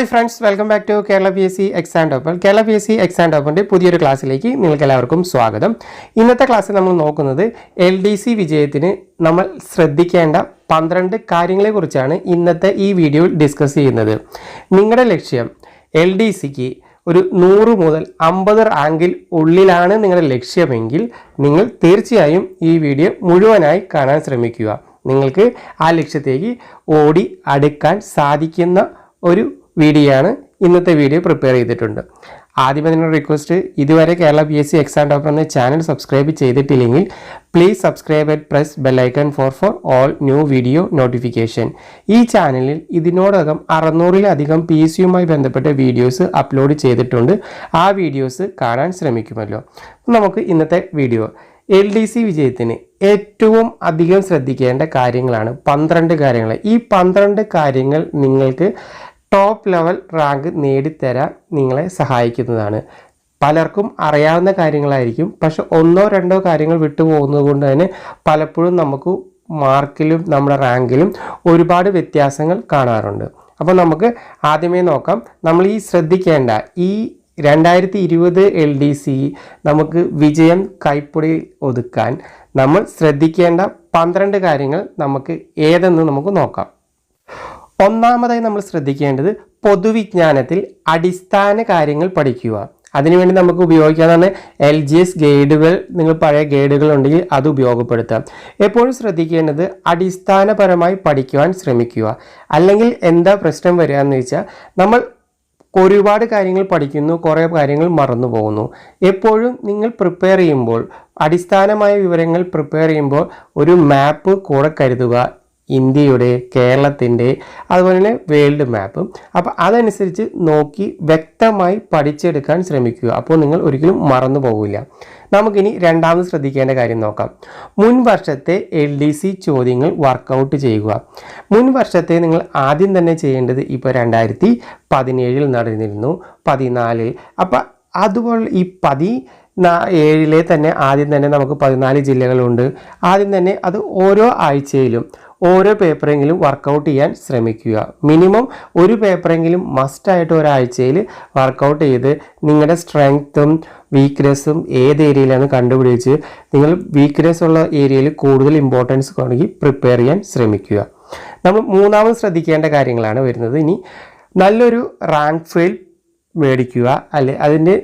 Hi friends welcome back to Kerala P S C exam topper Kerala P S C exam ടോപ്പിന്റെ പുതിയൊരു ക്ലാസ്സിലേക്ക് നിങ്ങൾക്ക് എല്ലാവർക്കും സ്വാഗതം. ഇന്നത്തെ ക്ലാസ്സിൽ നമ്മൾ നോക്കുന്നത് എൽ ഡി സി വിജയത്തിന് നമ്മൾ ശ്രദ്ധിക്കേണ്ട പന്ത്രണ്ട് കാര്യങ്ങളെക്കുറിച്ചാണ് ഇന്നത്തെ ഈ വീഡിയോയിൽ ഡിസ്കസ് ചെയ്യുന്നത്. നിങ്ങളുടെ ലക്ഷ്യം എൽ ഡി സിക്ക് ഒരു നൂറ് മുതൽ അമ്പത് റാങ്കിൽ ഉള്ളിലാണ് നിങ്ങളുടെ ലക്ഷ്യമെങ്കിൽ നിങ്ങൾ തീർച്ചയായും ഈ വീഡിയോ മുഴുവനായി കാണാൻ ശ്രമിക്കുക. നിങ്ങൾക്ക് ആ ലക്ഷ്യത്തേക്ക് ഓടി അടുക്കാൻ സാധിക്കുന്ന ഒരു വീഡിയോ ആണ് ഇന്നത്തെ വീഡിയോ പ്രിപ്പയർ ചെയ്തിട്ടുണ്ട്. ആദ്യമേ നിങ്ങളുടെ റിക്വസ്റ്റ് ഇതുവരെ Kerala P S C exam topper എന്ന ചാനൽ സബ്സ്ക്രൈബ് ചെയ്തിട്ടില്ലെങ്കിൽ please subscribe and press bell icon for for all new video notification ഈ ചാനലിൽ ഇതിനോടകം അറുന്നൂറിലധികം പി എസ് സിയുമായി ബന്ധപ്പെട്ട വീഡിയോസ് അപ്ലോഡ് ചെയ്തിട്ടുണ്ട്. ആ വീഡിയോസ് കാണാൻ ശ്രമിക്കുമല്ലോ. നമുക്ക് ഇന്നത്തെ വീഡിയോ എൽ ഡി സി വിജയത്തിന് ഏറ്റവും അധികം ശ്രദ്ധിക്കേണ്ട കാര്യങ്ങളാണ് പന്ത്രണ്ട് കാര്യങ്ങൾ. ഈ പന്ത്രണ്ട് കാര്യങ്ങൾ നിങ്ങൾക്ക് ടോപ്പ് ലെവൽ റാങ്ക് നേടിത്തരാൻ നിങ്ങളെ സഹായിക്കുന്നതാണ്. പലർക്കും അറിയാവുന്ന കാര്യങ്ങളായിരിക്കും. പക്ഷെ ഒന്നോ രണ്ടോ കാര്യങ്ങൾ വിട്ടുപോകുന്നത് കൊണ്ട് തന്നെ പലപ്പോഴും നമുക്ക് മാർക്കിലും നമ്മുടെ റാങ്കിലും ഒരുപാട് വ്യത്യാസങ്ങൾ കാണാറുണ്ട്. അപ്പോൾ നമുക്ക് ആദ്യമേ നോക്കാം. നമ്മൾ ഈ ശ്രദ്ധിക്കേണ്ട ഈ രണ്ടായിരത്തി ഇരുപത് എൽ ഡി സി നമുക്ക് വിജയം കൈപ്പൊടി ഒതുക്കാൻ നമ്മൾ ശ്രദ്ധിക്കേണ്ട പന്ത്രണ്ട് കാര്യങ്ങൾ നമുക്ക് ഏതെന്ന് നമുക്ക് നോക്കാം. ഒന്നാമതായി നമ്മൾ ശ്രദ്ധിക്കേണ്ടത് പൊതുവിജ്ഞാനത്തിൽ അടിസ്ഥാന കാര്യങ്ങൾ പഠിക്കുക. അതിനുവേണ്ടി നമുക്ക് ഉപയോഗിക്കാവുന്ന എൽ ജി എസ് ഗൈഡുകൾ നിങ്ങൾ പഴയ ഗൈഡുകൾ ഉണ്ടെങ്കിൽ അത് ഉപയോഗപ്പെടുത്താം എപ്പോഴും ശ്രദ്ധിക്കേണ്ടത് അടിസ്ഥാനപരമായി പഠിക്കുവാൻ ശ്രമിക്കുക. അല്ലെങ്കിൽ എന്താ പ്രശ്നം വരിക എന്ന് വെച്ചാൽ നമ്മൾ ഒരുപാട് കാര്യങ്ങൾ പഠിക്കുന്നു കുറേ കാര്യങ്ങൾ മറന്നു പോകുന്നു. എപ്പോഴും നിങ്ങൾ പ്രിപ്പയർ ചെയ്യുമ്പോൾ അടിസ്ഥാനമായ വിവരങ്ങൾ പ്രിപ്പയർ ചെയ്യുമ്പോൾ ഒരു മാപ്പ് കൂടെ കരുതുക. ഇന്ത്യയുടെ കേരളത്തിന്റെ അതുപോലെ തന്നെ വേൾഡ് മാപ്പും. അപ്പോൾ അതനുസരിച്ച് നോക്കി വ്യക്തമായി പഠിച്ചെടുക്കാൻ ശ്രമിക്കുക. അപ്പോൾ നിങ്ങൾ ഒരിക്കലും മറന്നു പോകില്ല നമുക്കിനി രണ്ടാമത് ശ്രദ്ധിക്കേണ്ട കാര്യം നോക്കാം. മുൻ വർഷത്തെ എൽ ഡി സി ചോദ്യങ്ങൾ വർക്കൗട്ട് ചെയ്യുക. മുൻ വർഷത്തെ നിങ്ങൾ ആദ്യം തന്നെ ചെയ്യേണ്ടത് ഇപ്പോൾ രണ്ടായിരത്തി പതിനേഴിൽ നടന്നിരുന്നു. പതിനാലിൽ. അപ്പോൾ അതുപോലെ ഈ പതി ഏഴിലെ തന്നെ ആദ്യം തന്നെ നമുക്ക് പതിനാല് ജില്ലകളുണ്ട്. ആദ്യം തന്നെ അത് ഓരോ ആഴ്ചയിലും ഓരോ പേപ്പറെങ്കിലും വർക്കൗട്ട് ചെയ്യാൻ ശ്രമിക്കുക. മിനിമം ഒരു പേപ്പറെങ്കിലും മസ്റ്റായിട്ട് ഒരാഴ്ചയിൽ വർക്കൗട്ട് ചെയ്ത് നിങ്ങളുടെ സ്ട്രെങ്ത്തും വീക്ക്നെസ്സും ഏത് ഏരിയയിലാണ് കണ്ടുപിടിച്ച് നിങ്ങൾ വീക്ക്നെസ് ഉള്ള ഏരിയയിൽ കൂടുതൽ ഇമ്പോർട്ടൻസ് വേണമെങ്കിൽ പ്രിപ്പയർ ചെയ്യാൻ ശ്രമിക്കുക. നമ്മൾ മൂന്നാമത് ശ്രദ്ധിക്കേണ്ട കാര്യങ്ങളാണ് വരുന്നത്. ഇനി നല്ലൊരു റാങ്ക് ഫെയിൽ മേടിക്കുക. അല്ലെ അതിന്റെ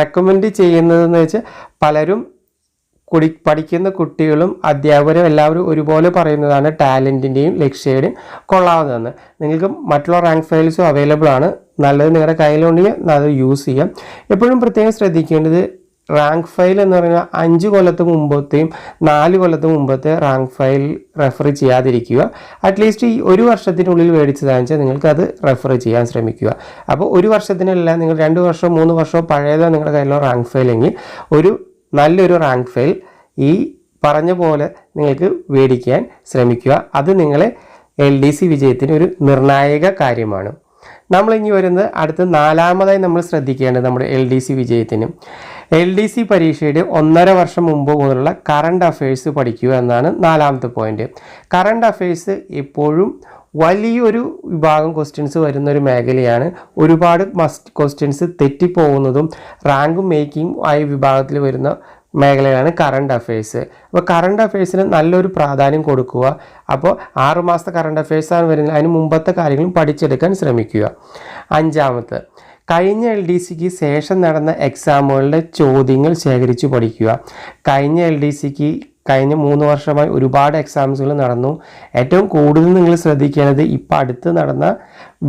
റെക്കമെൻഡ് ചെയ്യുന്നതെന്ന് വെച്ചാൽ പലരും കുടി പഠിക്കുന്ന കുട്ടികളും അധ്യാപകരും എല്ലാവരും ഒരുപോലെ പറയുന്നതാണ് ടാലന്റിന്റെയും ലക്ഷ്യയുടെയും കൊള്ളാവുന്നതെന്ന്. നിങ്ങൾക്ക് മറ്റുള്ള റാങ്ക് ഫയൽസും അവൈലബിൾ ആണ്. നല്ലത് നിങ്ങളുടെ കയ്യിലുണ്ടെങ്കിൽ അത് യൂസ് ചെയ്യാം. എപ്പോഴും പ്രത്യേകം ശ്രദ്ധിക്കേണ്ടത് റാങ്ക് ഫയൽ എന്ന് പറഞ്ഞാൽ അഞ്ച് കൊല്ലത്ത് മുമ്പത്തെയും നാല് കൊല്ലത്ത് മുമ്പത്തെ റാങ്ക് ഫയൽ റെഫർ ചെയ്യാതിരിക്കുക. അറ്റ്ലീസ്റ്റ് ഈ ഒരു വർഷത്തിനുള്ളിൽ മേടിച്ചതാണെന്ന് വെച്ചാൽ നിങ്ങൾക്ക് അത് റെഫർ ചെയ്യാൻ ശ്രമിക്കുക. അപ്പോൾ ഒരു വർഷത്തിനല്ല നിങ്ങൾ രണ്ട് വർഷമോ മൂന്ന് വർഷമോ പഴയതോ നിങ്ങളുടെ കയ്യിലോ റാങ്ക് ഫയൽ എങ്കിൽ ഒരു നല്ലൊരു റാങ്ക് ഫയൽ ഈ പറഞ്ഞ പോലെ നിങ്ങൾക്ക് മേടിക്കാൻ ശ്രമിക്കുക. അത് നിങ്ങളെ എൽ ഡി സി വിജയത്തിന് ഒരു നിർണായക കാര്യമാണ്. നമ്മൾ ഇനി വരുന്നത് അടുത്ത നാലാമതായി നമ്മൾ ശ്രദ്ധിക്കേണ്ടത് നമ്മുടെ എൽ ഡി സി വിജയത്തിന്. എൽ ഡി സി പരീക്ഷയുടെ ഒന്നര വർഷം മുമ്പ് മുതലുള്ള കറണ്ട് അഫയേഴ്സ് പഠിക്കുക എന്നാണ് നാലാമത്തെ പോയിന്റ് കറണ്ട് അഫയേഴ്സ് എപ്പോഴും വലിയൊരു വിഭാഗം ക്വസ്റ്റ്യൻസ് വരുന്ന ഒരു മേഖലയാണ്. ഒരുപാട് മസ്റ്റ് ക്വസ്റ്റ്യൻസ് തെറ്റിപ്പോകുന്നതും റാങ്ക് മേക്കിംഗ് ആയ വിഭാഗത്തിൽ വരുന്ന മേഖലയാണ് കറണ്ട് അഫയേഴ്സ് അപ്പോൾ കറണ്ട് അഫയേഴ്സിന് നല്ലൊരു പ്രാധാന്യം കൊടുക്കുക. അപ്പോൾ ആറുമാസത്തെ കറണ്ട് അഫയേഴ്സാണ് വരുന്നത്. അതിന് മുമ്പത്തെ കാര്യങ്ങളും പഠിച്ചെടുക്കാൻ ശ്രമിക്കുക. അഞ്ചാമത്തെ കഴിഞ്ഞ എൽ ഡി സിക്ക് ശേഷം നടന്ന എക്സാമുകളുടെ ചോദ്യങ്ങൾ ശേഖരിച്ച് പഠിക്കുക. കഴിഞ്ഞ എൽ ഡി സിക്ക് കഴിഞ്ഞ മൂന്ന് വർഷമായി ഒരുപാട് എക്സാംസുകൾ നടന്നു. ഏറ്റവും കൂടുതൽ നിങ്ങൾ ശ്രദ്ധിക്കേണ്ടത് ഇപ്പോൾ അടുത്ത് നടന്ന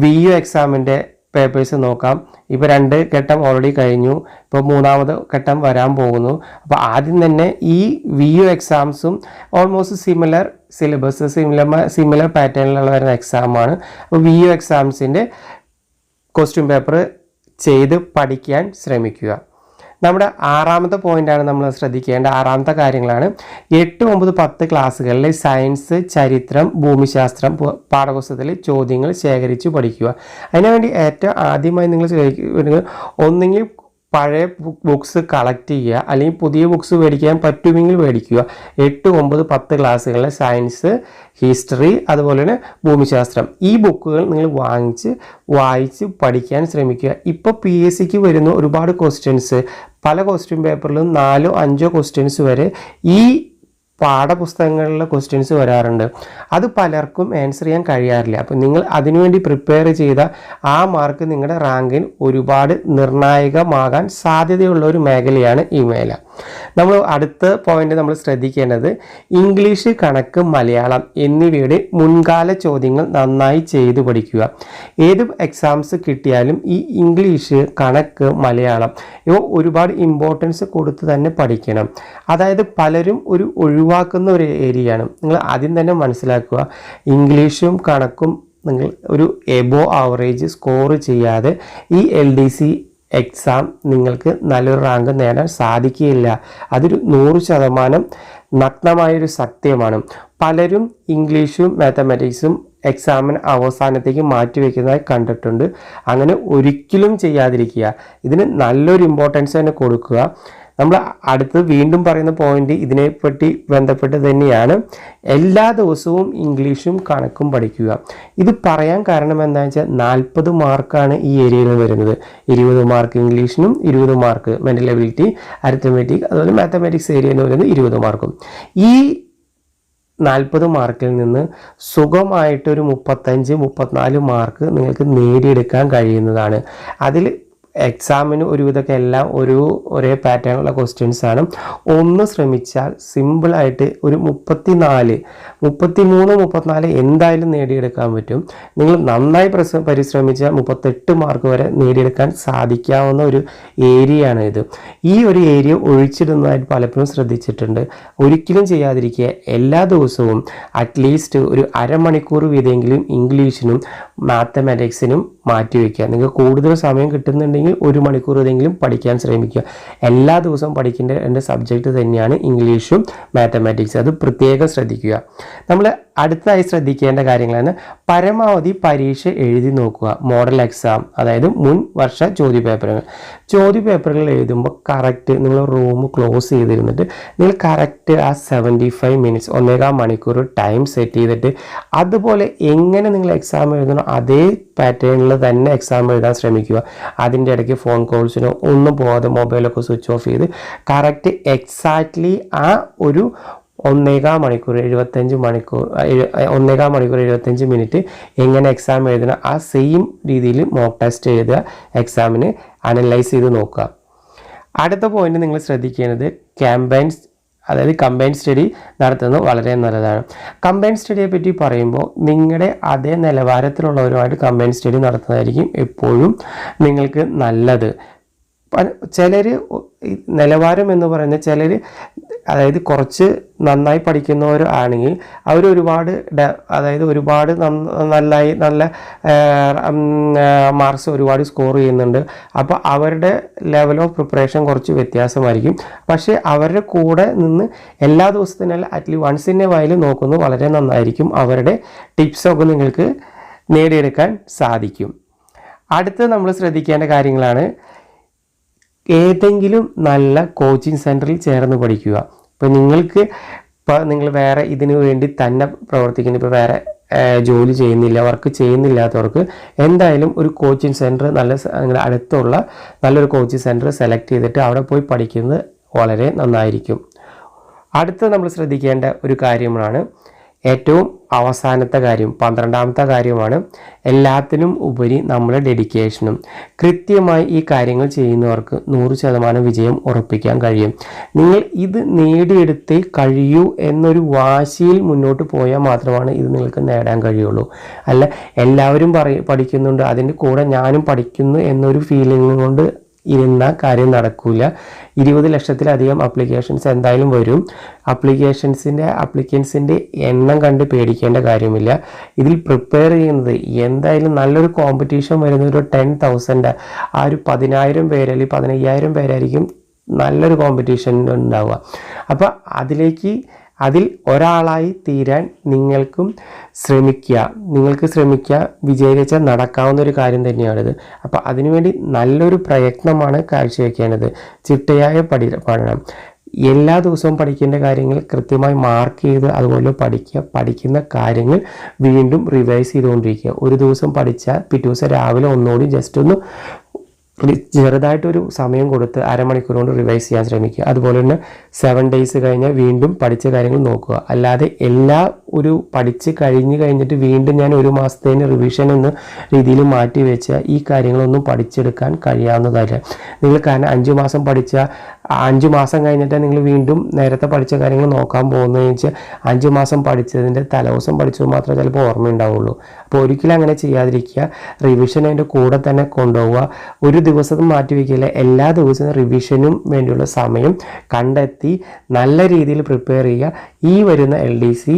വി യു എക്സാമിന്റെ പേപ്പേഴ്സ് നോക്കാം. ഇപ്പോൾ രണ്ട് ഘട്ടം ഓൾറെഡി കഴിഞ്ഞു. ഇപ്പോൾ മൂന്നാമത് ഘട്ടം വരാൻ പോകുന്നു. അപ്പോൾ ആദ്യം തന്നെ ഈ V U എക്സാംസും almost similar syllabus similar similar പാറ്റേണിലുള്ള വരുന്ന എക്സാമാണ് അപ്പോൾ വി യു എക്സാംസിന്റെ ക്വസ്റ്റ്യൻ പേപ്പർ ചെയ്ത് പഠിക്കാൻ ശ്രമിക്കുക. നമ്മുടെ ആറാമത്തെ പോയിന്റാണ് നമ്മൾ ശ്രദ്ധിക്കേണ്ട ആറാമത്തെ കാര്യങ്ങളാണ്. എട്ട് ഒമ്പത് പത്ത് ക്ലാസ്സുകളിൽ സയൻസ് ചരിത്രം ഭൂമിശാസ്ത്രം പാഠപുസ്തകത്തിൽ ചോദ്യങ്ങൾ ശേഖരിച്ച് പഠിക്കുക. അതിനുവേണ്ടി ഏറ്റവും ആദ്യമായി നിങ്ങൾ ഒന്നെങ്കിൽ പഴയ ബുക്സ് കളക്ട് ചെയ്യുക അല്ലെങ്കിൽ പുതിയ ബുക്സ് മേടിക്കാൻ പറ്റുമെങ്കിൽ മേടിക്കുക. എട്ട് ഒമ്പത് പത്ത് ക്ലാസ്സുകളിലെ സയൻസ് ഹിസ്റ്ററി അതുപോലെ തന്നെ ഭൂമിശാസ്ത്രം. ഈ ബുക്കുകൾ നിങ്ങൾ വാങ്ങിച്ച് വായിച്ച് പഠിക്കാൻ ശ്രമിക്കുക. ഇപ്പോൾ പി എസ് സിക്ക് വരുന്ന ഒരുപാട് ക്വസ്റ്റ്യൻസ് പല ക്വസ്റ്റ്യൻ പേപ്പറിലും നാലോ അഞ്ചോ ക്വസ്റ്റ്യൻസ് വരെ ഈ പാഠപുസ്തകങ്ങളിലെ ക്വസ്റ്റ്യൻസ് വരാറുണ്ട്. അത് പലർക്കും ആൻസർ ചെയ്യാൻ കഴിയാറില്ല. അപ്പോൾ നിങ്ങൾ അതിനുവേണ്ടി പ്രിപ്പയർ ചെയ്ത ആ മാർക്ക് നിങ്ങളുടെ റാങ്കിൽ ഒരുപാട് നിർണായകമാകാൻ സാധ്യതയുള്ള ഒരു മേഖലയാണ് ഈ മേഖല നമ്മൾ അടുത്ത പോയിന്റ് നമ്മൾ ശ്രദ്ധിക്കേണ്ടത് ഇംഗ്ലീഷ് കണക്ക് മലയാളം എന്നിവയുടെ മുൻകാല ചോദ്യങ്ങൾ നന്നായി ചെയ്തു പഠിക്കുക. ഏത് എക്സാംസ് കിട്ടിയാലും ഈ ഇംഗ്ലീഷ് കണക്ക് മലയാളം ഇവ ഒരുപാട് ഇമ്പോർട്ടൻസ് കൊടുത്ത് തന്നെ പഠിക്കണം. അതായത് പലരും ഒരു ഒഴിവാക്കുന്ന ഒരു ഏരിയയാണ് നിങ്ങൾ ആദ്യം തന്നെ മനസ്സിലാക്കുക ഇംഗ്ലീഷും കണക്കും നിങ്ങൾ ഒരു എബോ ആവറേജ് സ്കോർ ചെയ്യാതെ ഈ എൽ ഡി സി എക്സാം നിങ്ങൾക്ക് നല്ലൊരു റാങ്ക് നേടാൻ സാധിക്കുകയില്ല. അതൊരു നൂറ് ശതമാനം നഗ്നമായൊരു സത്യമാണ്. പലരും ഇംഗ്ലീഷും മാത്തമാറ്റിക്സും എക്സാമിന് അവസാനത്തേക്ക് മാറ്റിവെക്കുന്നതായി കണ്ടിട്ടുണ്ട്. അങ്ങനെ ഒരിക്കലും ചെയ്യാതിരിക്കുക. ഇതിന് നല്ലൊരു ഇമ്പോർട്ടൻസ് തന്നെ കൊടുക്കുക. നമ്മൾ അടുത്ത് വീണ്ടും പറയുന്ന പോയിന്റ് ഇതിനെപ്പറ്റി ബന്ധപ്പെട്ട് തന്നെയാണ് എല്ലാ ദിവസവും ഇംഗ്ലീഷും കണക്കും പഠിക്കുക. ഇത് പറയാൻ കാരണം എന്താണെന്ന് വെച്ചാൽ നാൽപ്പത് മാർക്കാണ് ഈ ഏരിയയിൽ വരുന്നത്. ഇരുപത് മാർക്ക് ഇംഗ്ലീഷിനും ഇരുപത് മാർക്ക് മെന്റൽ എബിലിറ്റി അരിത്തമെറ്റിക് അതുപോലെ മാത്തമാറ്റിക്സ് ഏരിയ എന്ന് പറയുന്നത് ഇരുപത് മാർക്കും. ഈ നാൽപ്പത് മാർക്കിൽ നിന്ന് സുഖമായിട്ടൊരു മുപ്പത്തഞ്ച് മുപ്പത്തിനാല് മാർക്ക് നിങ്ങൾക്ക് നേടിയെടുക്കാൻ കഴിയുന്നതാണ്. അതിൽ എക്സാമിന് ഒരുവിധമൊക്കെ എല്ലാം ഒരു ഒരേ പാറ്റേണുള്ള ക്വസ്റ്റ്യൻസ് ആണ്. ഒന്ന് ശ്രമിച്ചാൽ സിമ്പിളായിട്ട് ഒരു മുപ്പത്തി നാല് മുപ്പത്തി മൂന്ന് മുപ്പത്തിനാല് എന്തായാലും നേടിയെടുക്കാൻ പറ്റും. നിങ്ങൾ നന്നായി പരിശ്രമിച്ചാൽ മുപ്പത്തെട്ട് മാർക്ക് വരെ നേടിയെടുക്കാൻ സാധിക്കാവുന്ന ഒരു ഏരിയയാണ് ഇത്. ഈ ഒരു ഏരിയ ഒഴിച്ചിടുന്നതായിട്ട് പലപ്പോഴും ശ്രദ്ധിച്ചിട്ടുണ്ട്. ഒരിക്കലും ചെയ്യാതിരിക്കുക. എല്ലാ ദിവസവും അറ്റ്ലീസ്റ്റ് ഒരു അരമണിക്കൂർ വീതെങ്കിലും ഇംഗ്ലീഷിനും മാത്തമാറ്റിക്സിനും മാറ്റിവെക്കുക. നിങ്ങൾക്ക് കൂടുതൽ സമയം കിട്ടുന്നുണ്ടെങ്കിൽ ഒരു മണിക്കൂർ ഇതെങ്കിലും പഠിക്കാൻ ശ്രമിക്കുക. എല്ലാ ദിവസവും പഠിക്കേണ്ട രണ്ട് സബ്ജക്റ്റ് തന്നെയാണ് ഇംഗ്ലീഷും മാത്തമാറ്റിക്സ്. അത് പ്രത്യേകം ശ്രദ്ധിക്കുക. നമ്മൾ അടുത്തതായി ശ്രദ്ധിക്കേണ്ട കാര്യങ്ങളാണ് പരമാവധി പരീക്ഷ എഴുതി നോക്കുക. മോഡൽ എക്സാം അതായത് മുൻ വർഷ ചോദ്യപേപ്പറുകൾ. ചോദ്യപേപ്പറുകൾ എഴുതുമ്പോൾ കറക്റ്റ് നിങ്ങൾ റൂം ക്ലോസ് ചെയ്തിരുന്നിട്ട് നിങ്ങൾ കറക്റ്റ് ആ സെവന്റി ഫൈവ് മിനിറ്റ്സ് ഒന്നേകാൽ മണിക്കൂർ ടൈം സെറ്റ് ചെയ്തിട്ട് അതുപോലെ എങ്ങനെ നിങ്ങൾ എക്സാം എഴുതണോ അതേ പാറ്റേണിൽ തന്നെ എക്സാം എഴുതാൻ ശ്രമിക്കുക. അതിന്റെ ഇടയ്ക്ക് ഫോൺ കോൾസിനോ ഒന്നും പോകാതെ മൊബൈലൊക്കെ സ്വിച്ച് ഓഫ് ചെയ്ത് കറക്റ്റ് എക്സാക്ട്ലി ആ ഒരു ഒന്നേകാൽ മണിക്കൂർ എഴുപത്തഞ്ച് മണിക്കൂർ ഒന്നേകാ മണിക്കൂർ എഴുപത്തഞ്ച് മിനിറ്റ് എങ്ങനെ എക്സാം എഴുതണം ആ സെയിം രീതിയിൽ മോക്ക് ടെസ്റ്റ് എഴുതുക എക്സാമിന് അനലൈസ് ചെയ്ത് നോക്കുക. അടുത്ത പോയിന്റ് നിങ്ങൾ ശ്രദ്ധിക്കേണ്ടത് ക്യാമ്പയിൻസ് അതായത് കമ്പൈൻ സ്റ്റഡി നടത്തുന്നത് വളരെ നല്ലതാണ്. കമ്പൈൻ സ്റ്റഡിയെ പറ്റി പറയുമ്പോൾ നിങ്ങളുടെ അതേ നിലവാരത്തിലുള്ളവരുമായിട്ട് കമ്പൈൻ സ്റ്റഡി നടത്തുന്നതായിരിക്കും എപ്പോഴും നിങ്ങൾക്ക് നല്ലത്. ചിലർ നിലവാരം എന്ന് പറയുന്ന ചിലർ അതായത് കുറച്ച് നന്നായി പഠിക്കുന്നവർ ആണെങ്കിൽ അവർ ഒരുപാട് അതായത് ഒരുപാട് നന്ന- നന്നായി നല്ല മാർക്സ് ഒരുപാട് സ്കോർ ചെയ്യുന്നുണ്ട്. അപ്പോൾ അവരുടെ ലെവൽ ഓഫ് പ്രിപ്പറേഷൻ കുറച്ച് വ്യത്യാസമായിരിക്കും. പക്ഷേ അവരുടെ കൂടെ നിന്ന് എല്ലാ ദിവസത്തിനും at least once in a while നോക്കുന്നത് വളരെ നന്നായിരിക്കും. അവരുടെ ടിപ്സൊക്കെ നിങ്ങൾക്ക് നേടിയെടുക്കാൻ സാധിക്കും. അടുത്ത് നമ്മൾ ശ്രദ്ധിക്കേണ്ട കാര്യങ്ങളാണ് ഏതെങ്കിലും നല്ല കോച്ചിങ് സെന്ററിൽ ചേർന്ന് പഠിക്കുക. ഇപ്പോൾ നിങ്ങൾക്ക് ഇപ്പോൾ നിങ്ങൾ വേറെ ഇതിനു വേണ്ടി തന്നെ പ്രവർത്തിക്കുന്നു. ഇപ്പോൾ വേറെ ജോലി ചെയ്യുന്നില്ല വർക്ക് ചെയ്യുന്നില്ലാത്തവർക്ക് എന്തായാലും ഒരു കോച്ചിങ് സെന്റർ നല്ല നിങ്ങളുടെ അടുത്തുള്ള നല്ലൊരു കോച്ചിങ് സെന്റർ സെലക്ട് ചെയ്തിട്ട് അവിടെ പോയി പഠിക്കുന്നത് വളരെ നന്നായിരിക്കും. അടുത്ത നമ്മൾ ശ്രദ്ധിക്കേണ്ട ഒരു കാര്യമാണ് ഏറ്റവും അവസാനത്തെ കാര്യം പന്ത്രണ്ടാമത്തെ കാര്യമാണ് എല്ലാത്തിനും ഉപരി നമ്മുടെ ഡെഡിക്കേഷനും കൃത്യമായി ഈ കാര്യങ്ങൾ ചെയ്യുന്നവർക്ക് നൂറ് ശതമാനം വിജയം ഉറപ്പിക്കാൻ കഴിയും. നിങ്ങൾ ഇത് നേടിയെടുത്തേ കഴിയൂ എന്നൊരു വാശിയിൽ മുന്നോട്ട് പോയാൽ മാത്രമാണ് ഇത് നിങ്ങൾക്ക് നേടാൻ കഴിയുള്ളൂ. അല്ല എല്ലാവരും പറ പഠിക്കുന്നുണ്ട് അതിന്റെ കൂടെ ഞാനും പഠിക്കുന്നു എന്നൊരു ഫീലിംഗ് കൊണ്ട് ഇരുന്ന കാര്യം നടക്കൂല. ഇരുപത് ലക്ഷത്തിലധികം അപ്ലിക്കേഷൻസ് എന്തായാലും വരും. അപ്ലിക്കേഷൻസിന്റെ അപ്ലിക്കൻസിന്റെ എണ്ണം കണ്ട് പേടിക്കേണ്ട കാര്യമില്ല. ഇതിൽ പ്രിപ്പയർ ചെയ്യുന്നത് എന്തായാലും നല്ലൊരു കോമ്പറ്റീഷൻ വരുന്ന ഒരു ടെൻ തൗസൻഡ് ആ. ഒരു പതിനായിരം പേര് അല്ലെങ്കിൽ പതിനയ്യായിരം പേരായിരിക്കും നല്ലൊരു കോമ്പറ്റീഷൻ ഉണ്ടാവുക. അപ്പോൾ അതിലേക്ക് അതിൽ ഒരാളായി തീരാൻ നിങ്ങൾക്കും ശ്രമിക്കുക. നിങ്ങൾക്ക് ശ്രമിക്കുക വിജയിച്ചാൽ നടക്കാവുന്ന ഒരു കാര്യം തന്നെയാണിത്. അപ്പോൾ അതിനുവേണ്ടി നല്ലൊരു പ്രയത്നമാണ് കാഴ്ചവെക്കേണ്ടത്. ചിട്ടയായ പഠി പഠനം. എല്ലാ ദിവസവും പഠിക്കേണ്ട കാര്യങ്ങൾ കൃത്യമായി മാർക്ക് ചെയ്ത് അതുപോലെ പഠിക്കുക. പഠിക്കുന്ന കാര്യങ്ങൾ വീണ്ടും റിവൈസ് ചെയ്തുകൊണ്ടിരിക്കുക. ഒരു ദിവസം പഠിച്ചാൽ പിറ്റേ ദിവസം രാവിലെ ഒന്നുകൂടി ജസ്റ്റ് ഒന്ന് ഒരു ചെറുതായിട്ടൊരു സമയം കൊടുത്ത് അരമണിക്കൂർ കൊണ്ട് റിവൈസ് ചെയ്യാൻ ശ്രമിക്കുക. അതുപോലെ തന്നെ സെവൻ ഡേയ്സ് കഴിഞ്ഞാൽ വീണ്ടും പഠിച്ച കാര്യങ്ങൾ നോക്കുക. അല്ലാതെ എല്ലാ ഒരു പഠിച്ച് കഴിഞ്ഞ് കഴിഞ്ഞിട്ട് വീണ്ടും ഞാൻ ഒരു മാസത്തേന് റിവിഷൻ എന്ന രീതിയിൽ മാറ്റി വെച്ച ഈ കാര്യങ്ങളൊന്നും പഠിച്ചെടുക്കാൻ കഴിയാവുന്നതല്ല നിങ്ങൾ കാരണം അഞ്ച് മാസം പഠിച്ച അഞ്ച് മാസം കഴിഞ്ഞിട്ട് നിങ്ങൾ വീണ്ടും നേരത്തെ പഠിച്ച കാര്യങ്ങൾ നോക്കാൻ പോകുന്നതെന്ന് വെച്ചാൽ അഞ്ച് മാസം പഠിച്ചതിന്റെ തലേദിവസം പഠിച്ചത് മാത്രമേ ചിലപ്പോൾ ഓർമ്മയുണ്ടാവുള്ളൂ. അപ്പോൾ ഒരിക്കലും അങ്ങനെ ചെയ്യാതിരിക്കുക. റിവിഷൻ അതിന്റെ കൂടെ തന്നെ കൊണ്ടുപോവുക. ഒരു ദിവസം മാറ്റിവെക്കില്ല എല്ലാ ദിവസവും റിവിഷനും വേണ്ടിയുള്ള സമയം കണ്ടെത്തി നല്ല രീതിയിൽ പ്രിപ്പയർ ചെയ്യുക. ഈ വരുന്ന L D C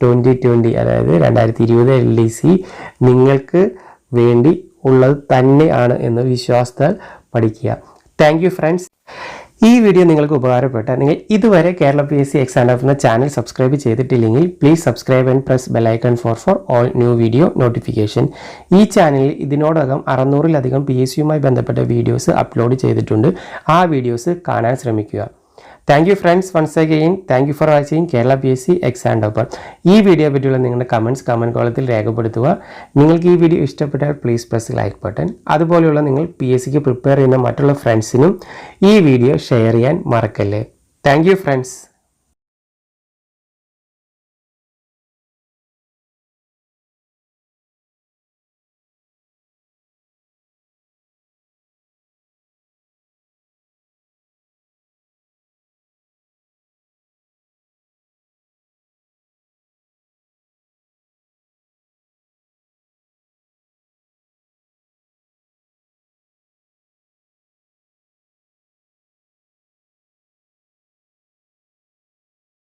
twenty twenty അതായത് രണ്ടായിരത്തി ഇരുപത് എൽ ഡി സി നിങ്ങൾക്ക് വേണ്ടി ഉള്ളത് തന്നെയാണ് എന്ന് വിശ്വാസത്താൽ പഠിക്കുക. താങ്ക് യു ഫ്രണ്ട്സ് ഈ വീഡിയോ നിങ്ങൾക്ക് ഉപകാരപ്പെട്ട നിങ്ങൾ ഇതുവരെ Kerala P S C exam എന്ന ചാനൽ സബ്സ്ക്രൈബ് ചെയ്തിട്ടില്ലെങ്കിൽ please subscribe and press bell icon for for all new video notification ഈ ചാനലിൽ ഇതിനോടകം അറുന്നൂറിലധികം പി എസ് സിയുമായി ബന്ധപ്പെട്ട വീഡിയോസ് അപ്ലോഡ് ചെയ്തിട്ടുണ്ട്. ആ വീഡിയോസ് കാണാൻ ശ്രമിക്കുക. Thank you friends once again thank you for watching Kerala P S C exam topper ഈ video പറ്റിയുള്ള നിങ്ങളുടെ കമന്റ്സ് കമന്റ് കോളത്തിൽ രേഖപ്പെടുത്തുക. നിങ്ങൾക്ക് ഈ വീഡിയോ ഇഷ്ടപ്പെട്ടാൽ പ്ലീസ് പ്രസ് ലൈക്ക് ബട്ടൺ അതുപോലെയുള്ള നിങ്ങൾ പി എസ് സിക്ക് പ്രിപ്പയർ ചെയ്യുന്ന മറ്റുള്ള ഫ്രണ്ട്സിനും ഈ വീഡിയോ ഷെയർ ചെയ്യാൻ മറക്കല്ലേ. Thank you friends